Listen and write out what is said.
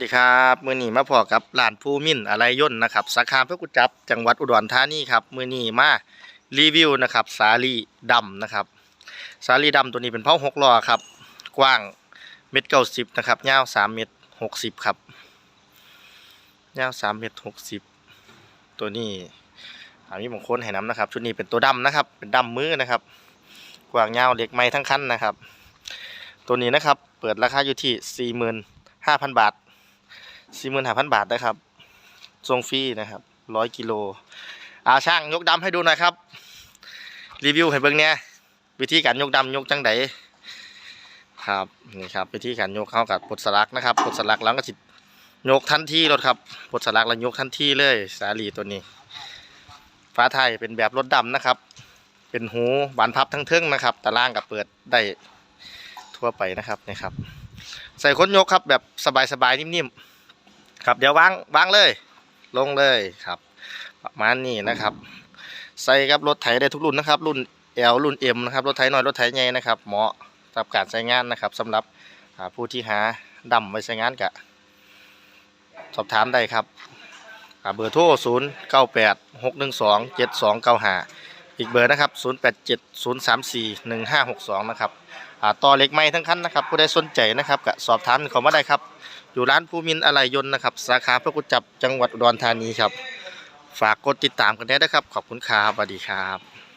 สวัสดีครับมือนีมาพอกับร้านภูมินอะไรย่นนะครับสาขาพระกุจับจังหวัดอุดรธานีครับมือนีมารีวิวนะครับสาลีดำนะครับ สาลีดำตัวนี้เป็นเผาหกล้อครับ กว้างเม็ดเก้าสิบนะครับยาวสามเม็ดหกสิบครับยาวสามเม็ดหกสิบตัวนี้อามีบางคนให้น้ำนะครับ ชุดนี้เป็นตัวดำนะครับ เป็นดำมือนะครับ กว้างยาวเล็กไม้ทั้งคันนะครับ ตัวนี้นะครับเปิดราคาอยู่ที่สี่หมื่นห้าพันบาท สี่หมื่นห้าพันบาทนะครับส่งฟรีนะครับร้อยกิโลอาช่างยกดำให้ดูหน่อยครับ รีวิวให้เบิ่งเนี่ยวิธีการยกดำยกจังไดครับนี่ครับวิธีการยกเข้ากับปลดสลักนะครับปลดสลักแล้วก็สิยกทันทีรถครับปลดสลักแล้วยกทันทีเลย สาลีตัวนี้ฟ้าไทยเป็นแบบรถดำนะครับ เป็นหูบานพับทั้งเทิงนะครับตะล่างกับเปิดได้ทั่วไปนะครับนี่ครับ ใส่ค้นยกครับแบบสบายๆนิ่มๆ ครับเดี๋ยววางวางเลย ลงเลยครับ ประมาณนี้นะครับ ใส่กับรถไถได้ทุกรุ่นนะครับ รุ่น L รุ่น M นะครับรถไถน้อยรถไถใหญ่นะครับ เหมาะสำหรับการใช้งานนะครับสำหรับผู้ที่หาดำไว้ใช้งานกะสอบถามได้ครับอ่าเบอร์โทร 0 9 8 6 1 2 7 2 9 5 อีกเบอร์นะครับ 0 8 7 0 3 4 1 5 6 2 นะครับ ต่อเล็กไม้ทั้งคันนะครับผู้ใดสนใจนะครับก็สอบถามเขามาได้ครับ อยู่ร้านภูมินอะไรยนต์นะครับ สาขาพระกุจับจังหวัดอุดรธานีครับ ฝากกดติดตามกันได้นะครับ ขอบคุณครับสวัสดีครับ